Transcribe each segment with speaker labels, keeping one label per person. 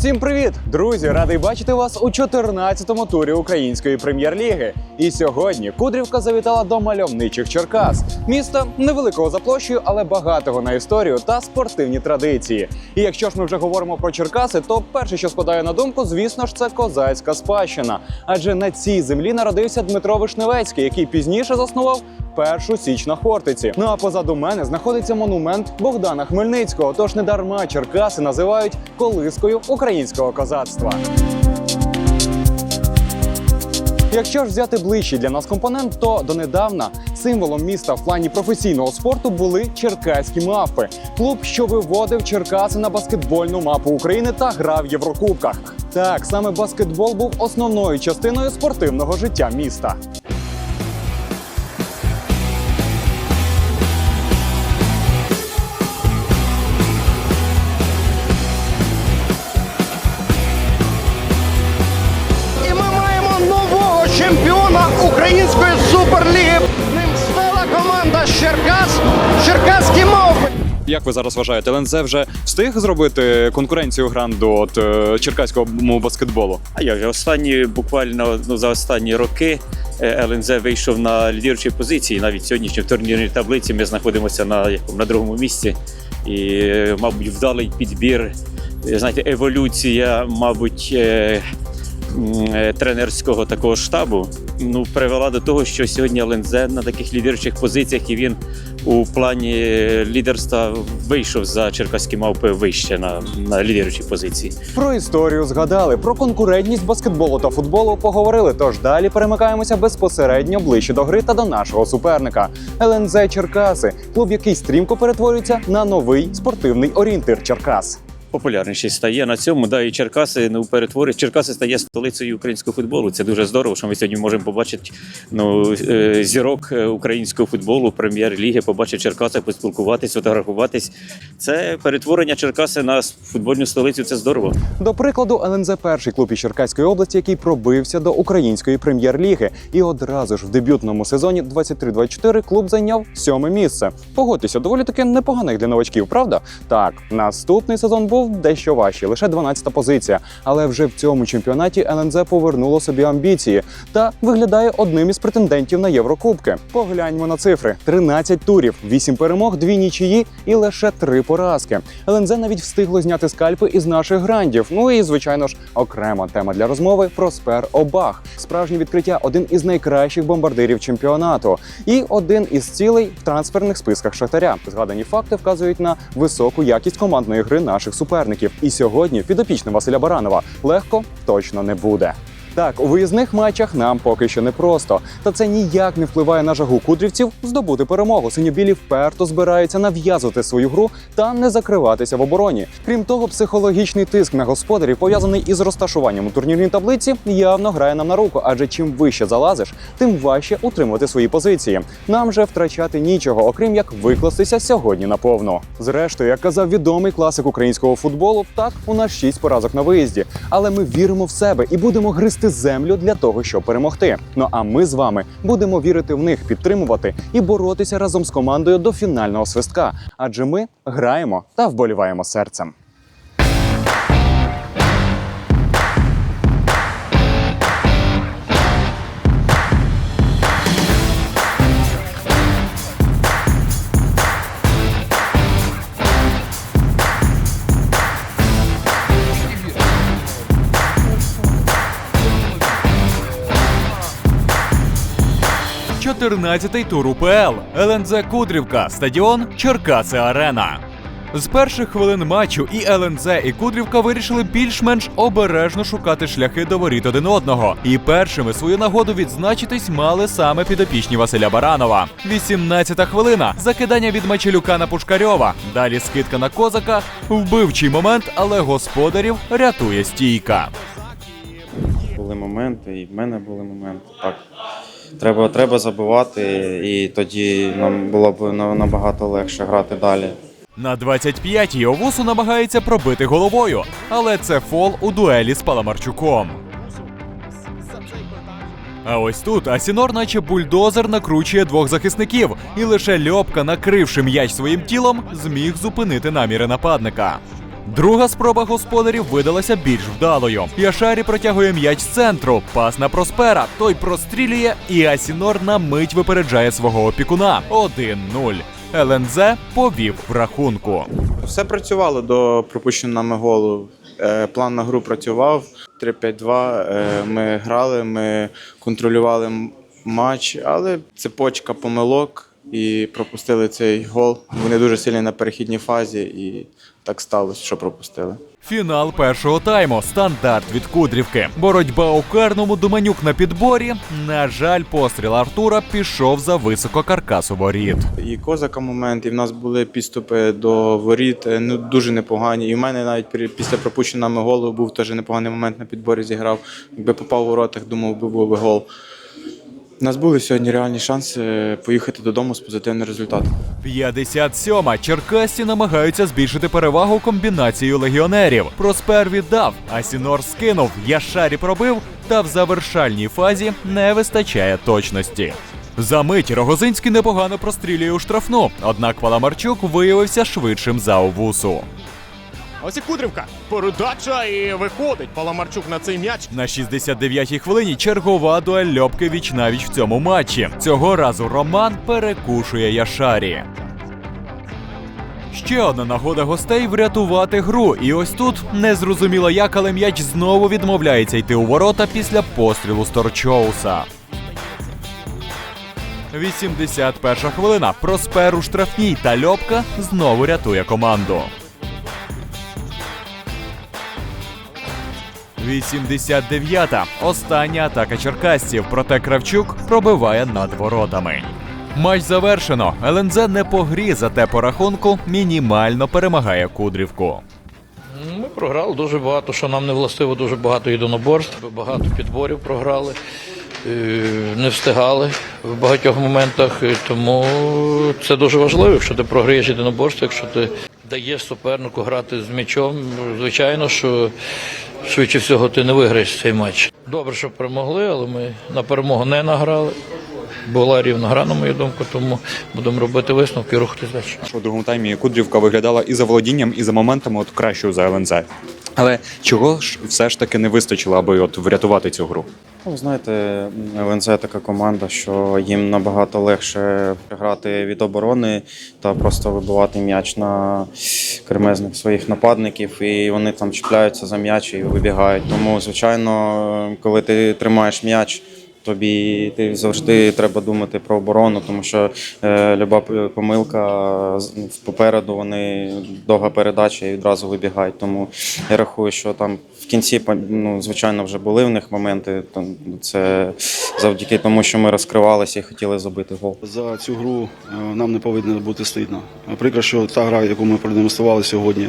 Speaker 1: Усім привіт, друзі! Радий бачити вас у 14-му турі української прем'єр-ліги. І сьогодні Кудрівка завітала до мальовничих Черкас, міста невеликого за площею, але багатого на історію та спортивні традиції. І якщо ж ми вже говоримо про Черкаси, то перше, що спадає на думку, звісно ж, це козацька спадщина. Адже на цій землі народився Дмитро Вишневецький, який пізніше заснував першу січ на Хортиці. Ну а позаду мене знаходиться монумент Богдана Хмельницького. Тож не дарма Черкаси називають колискою українського козацтва. Якщо ж взяти ближчий для нас компонент, то донедавна символом міста в плані професійного спорту були черкаські мавпи. Клуб, що виводив Черкаси на баскетбольну мапу України та грав в Єврокубках. Так, саме баскетбол був основною частиною спортивного життя міста.
Speaker 2: Черкас, Черкаські мовпи.
Speaker 1: Як ви зараз вважаєте, ЛНЗ вже встиг зробити конкуренцію гранду от е, черкаському баскетболу?
Speaker 3: А як останні буквально ну, за останні роки е, ЛНЗ вийшов на лідируючі позиції. Навіть сьогоднішній в турнірній таблиці ми знаходимося на якому на другому місці. І, е, мабуть, вдалий підбір, е, знаєте, еволюція, мабуть. е, е, Тренерського такого штабу ну привела до того, що сьогодні ЛНЗ на таких лідируючих позиціях, і він у плані лідерства вийшов за черкаські мавпи вище на, на лідируючі позиції.
Speaker 1: Про історію згадали, про конкурентність баскетболу та футболу поговорили. Тож далі перемикаємося безпосередньо ближче до гри та до нашого суперника. ЛНЗ Черкаси, клуб, який стрімко перетворюється на новий спортивний орієнтир Черкас.
Speaker 3: Популярніший стає на цьому. Да, і Черкаси ну, перетворюють. Черкаси стає столицею українського футболу. Це дуже здорово, що ми сьогодні можемо побачити ну, е, зірок е, українського футболу, прем'єр-ліги, побачити Черкаси, поспілкуватись, фотографуватись. Це перетворення Черкаси на футбольну столицю. Це здорово.
Speaker 1: До прикладу, ЛНЗ перший клуб із Черкаської області, який пробився до української прем'єр-ліги, і одразу ж в дебютному сезоні 23-24 клуб зайняв сьоме місце. Погодьтеся, доволі таки непоганих для новачків, правда? Так, наступний сезон був дещо важчий, лише 12-та позиція. Але вже в цьому чемпіонаті ЛНЗ повернуло собі амбіції та виглядає одним із претендентів на Єврокубки. Погляньмо на цифри: 13 турів, 8 перемог, 2 нічиї і лише 3 поразки. ЛНЗ навіть встигло зняти скальпи із наших грандів. Ну і звичайно ж, окрема тема для розмови Проспер Обах. Справжнє відкриття один із найкращих бомбардирів чемпіонату і один із цілей в трансферних списках Шахтаря. Згадані факти вказують на високу якість командної гри наших суперників. І сьогодні підопічним Василя Баранова легко точно не буде. Так, у виїзних матчах нам поки що не просто. Та це ніяк не впливає на жагу кудрівців здобути перемогу. Синьобілі вперто збираються нав'язувати свою гру та не закриватися в обороні. Крім того, психологічний тиск на господарів, пов'язаний із розташуванням у турнірній таблиці, явно грає нам на руку, адже чим вище залазиш, тим важче утримувати свої позиції. Нам же втрачати нічого, окрім як викластися сьогодні наповну. Зрештою, як казав відомий класик українського футболу, так у нас шість поразок на виїзді. Але ми віримо в себе і будемо гризти землю для того, щоб перемогти. Ну а ми з вами будемо вірити в них, підтримувати і боротися разом з командою до фінального свистка. Адже ми граємо та вболіваємо серцем.
Speaker 4: – 14-й тур УПЛ. ЛНЗ Кудрівка, стадіон Черкаси Арена. З перших хвилин матчу і ЛНЗ, і Кудрівка вирішили більш-менш обережно шукати шляхи до воріт один одного. І першими свою нагоду відзначитись мали саме підопічні Василя Баранова. 18-та хвилина. Закидання від Мачелюка на Пушкарьова. Далі скидка на козака. Вбивчий момент, але господарів рятує стійка.
Speaker 5: Були моменти, і в мене були моменти. Так. Треба, треба забивати, і тоді нам було б на- набагато легше грати далі.
Speaker 4: На 25-й Овусу намагається пробити головою, але це фол у дуелі з Паламарчуком. А ось тут Асінор, наче бульдозер, накручує двох захисників, і лише Льопка, накривши м'яч своїм тілом, зміг зупинити наміри нападника. Друга спроба господарів видалася більш вдалою. Яшарі протягує м'яч з центру, пас на Проспера. Той прострілює, і Асінор на мить випереджає свого опікуна. 1-0. ЛНЗ повів в рахунку.
Speaker 5: Все працювало до пропущеного нами голу. Е, План на гру працював 3-5-2. е, Ми грали, ми контролювали матч, але цепочка помилок і пропустили цей гол. Вони дуже сильні на перехідній фазі, і так сталося, що пропустили.
Speaker 4: Фінал першого тайму. Стандарт від Кудрівки. Боротьба у карному Думанюк на підборі. На жаль, постріл Артура пішов за високо каркасу воріт.
Speaker 5: І козака момент, і в нас були підступи до воріт, е, ну дуже непогані. І в мене навіть після пропущеного голу був теж непоганий момент на підборі зіграв. Якби попав у воротах, думав, би був би гол. У нас були сьогодні реальні шанси поїхати додому з позитивним результатом.
Speaker 4: 57-ма. Черкасці намагаються збільшити перевагу комбінацією легіонерів. Проспер віддав, Асінор скинув, Яшарі пробив, та в завершальній фазі не вистачає точності. За мить Рогозинський непогано прострілює у штрафну, однак Паламарчук виявився швидшим за Овусу.
Speaker 2: Ось і Кудрівка. Передача і виходить Паламарчук на цей м'яч.
Speaker 4: На 69-й хвилині чергова дуель Льопки віч-навіч в цьому матчі. Цього разу Роман перекушує Яшарі. Ще одна нагода гостей врятувати гру. І ось тут незрозуміло як, але м'яч знову відмовляється йти у ворота після пострілу Сторчоуса. 81 хвилина. Проспер у штрафній та Льопка знову рятує команду. 89-та. Остання атака черкасців, проте Кравчук пробиває над воротами. Матч завершено. ЛНЗ не по грі, зате по рахунку мінімально перемагає Кудрівку.
Speaker 6: Ми програли дуже багато, що нам не властиво, дуже багато єдиноборств, багато підборів програли, е, не встигали в багатьох моментах. Тому це дуже важливо, якщо ти програєш єдиноборство, якщо ти даєш супернику грати з м'ячом, звичайно, що швидше всього ти не виграєш цей матч. Добре, що перемогли, але ми на перемогу не награли. Була рівна гра, на мою думку, тому будемо робити висновки і рухатись далі.
Speaker 1: У другому таймі Кудрівка виглядала і за володінням, і за моментами от кращою за ЛНЗ. Але чого ж все ж таки не вистачило, аби от врятувати цю гру?
Speaker 5: Ну, ви знаєте, ЛНЗ така команда, що їм набагато легше грати від оборони та просто вибивати м'яч на кремезних своїх нападників, і вони там чіпляються за м'яч і вибігають. Тому, звичайно, коли ти тримаєш м'яч. Тобі ти завжди треба думати про оборону, тому що е, люба помилка попереду вони довга передача і відразу вибігають. Тому я рахую, що там в кінці ну, звичайно вже були в них моменти. Там це завдяки тому, що ми розкривалися і хотіли забити гол.
Speaker 7: За цю гру е, нам не повинно бути стидно. Прикро, що та гра, яку ми продемонстрували сьогодні,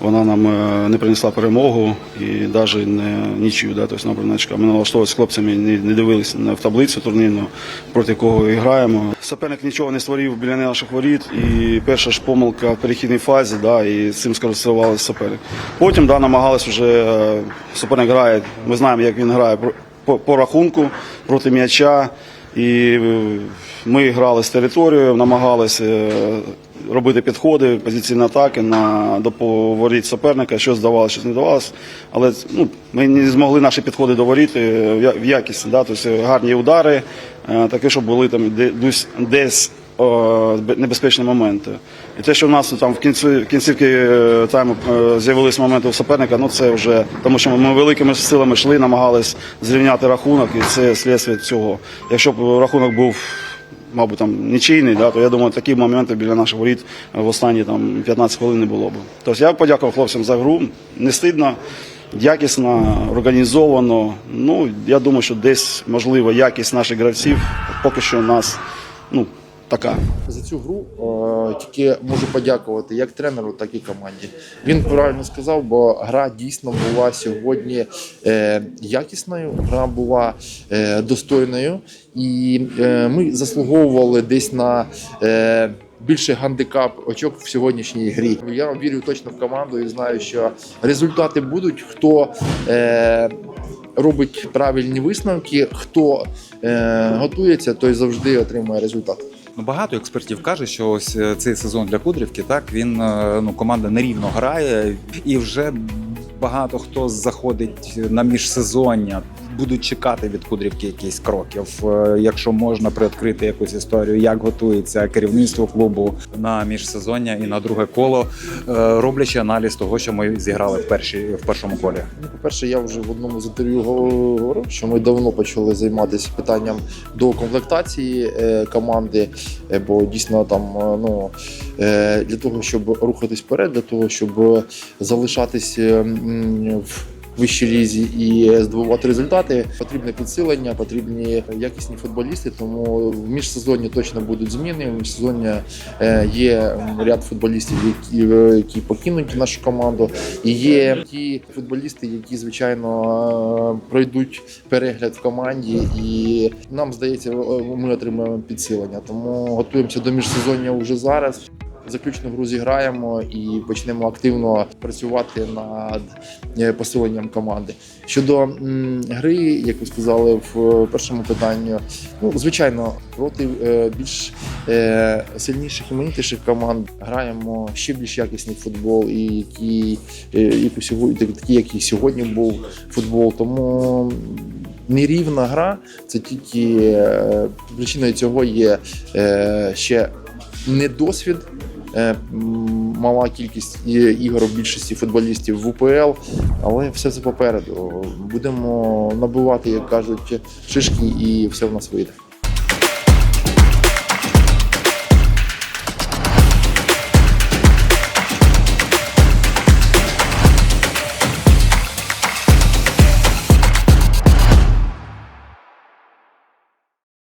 Speaker 7: вона нам е, не принесла перемогу і навіть не нічию. Да? Тобто, наприклад, ми налаштовувалися з хлопцями, не, дивилися в таблицю турнірну, проти кого граємо. Суперник нічого не створив біля наших воріт, і перша ж помилка в перехідній фазі, да, і цим скористувалися суперник. Потім да, намагалися вже е, суперник грає. Ми знаємо, як він грає по, по рахунку проти м'яча. І е, ми грали з територією, намагалися е, робити підходи, позиційні атаки на до воріт суперника, що здавалося, що не здавалося. Але ну, ми не змогли наші підходи до е, в якість. Да? Тобто гарні удари, такі, щоб були там десь небезпечні моменти. І те, що в нас там в кінці кінцівки е, тайму е, з'явились моменти у суперника, ну це вже тому, що ми великими силами йшли, намагались зрівняти рахунок, і це слідство цього. Якщо б рахунок був. Мабуть, там нічийний, да, то я думаю, такі моменти біля наших воріт в останні там 15 хвилин не було б. Тобто я подякував хлопцям за гру. Не стидно, якісно, організовано. Ну, я думаю, що десь можливо якість наших гравців поки що нас ну, така.
Speaker 8: За цю гру е, тільки можу подякувати як тренеру, так і команді. Він правильно сказав, бо гра дійсно була сьогодні е, якісною, гра була е, достойною, і е, ми заслуговували десь на. Е, Більший гандикап очок в сьогоднішній грі. Я вірю точно в команду і знаю, що результати будуть. Хто е, робить правильні висновки, хто е, готується, той завжди отримує результат.
Speaker 5: Ну, багато експертів каже, що ось е, цей сезон для Кудрівки, так він е, ну команда нерівно грає, і вже багато хто заходить на міжсезоння. Будуть чекати від Кудрівки якісь кроків. Е, Якщо можна приоткрити якусь історію, як готується керівництво клубу на міжсезоння і на друге коло, е, роблячи аналіз того, що ми зіграли в першій в першому колі.
Speaker 8: Ну, По-перше, я вже в одному з інтерв'ю говорив, що ми давно почали займатися питанням до комплектації е, команди, бо дійсно там ну, для того, щоб рухатись вперед, для того, щоб залишатись в вищій лізі і здобувати результати, потрібне підсилення, потрібні якісні футболісти. Тому в міжсезонні точно будуть зміни. В міжсезонні е, є ряд футболістів, які, е, які покинуть нашу команду. І є ті футболісти, які звичайно е, пройдуть перегляд в команді, і нам здається, ми отримаємо підсилення. Тому готуємося до міжсезоння вже зараз. Заключну гру зіграємо і почнемо активно працювати над е, посиленням команди. Щодо м, гри, як ви сказали в першому питанні, ну звичайно, проти е, більш е, сильніших і іменитіших команд граємо ще більш якісний футбол, і які, е, як у сьогодні, такий, який сьогодні був футбол. Тому нерівна гра це тільки е, причиною цього є е, ще недосвід. Е, Мала кількість ігор у більшості футболістів в УПЛ, але все це попереду. Будемо набувати, як кажуть, шишки, і все в нас вийде.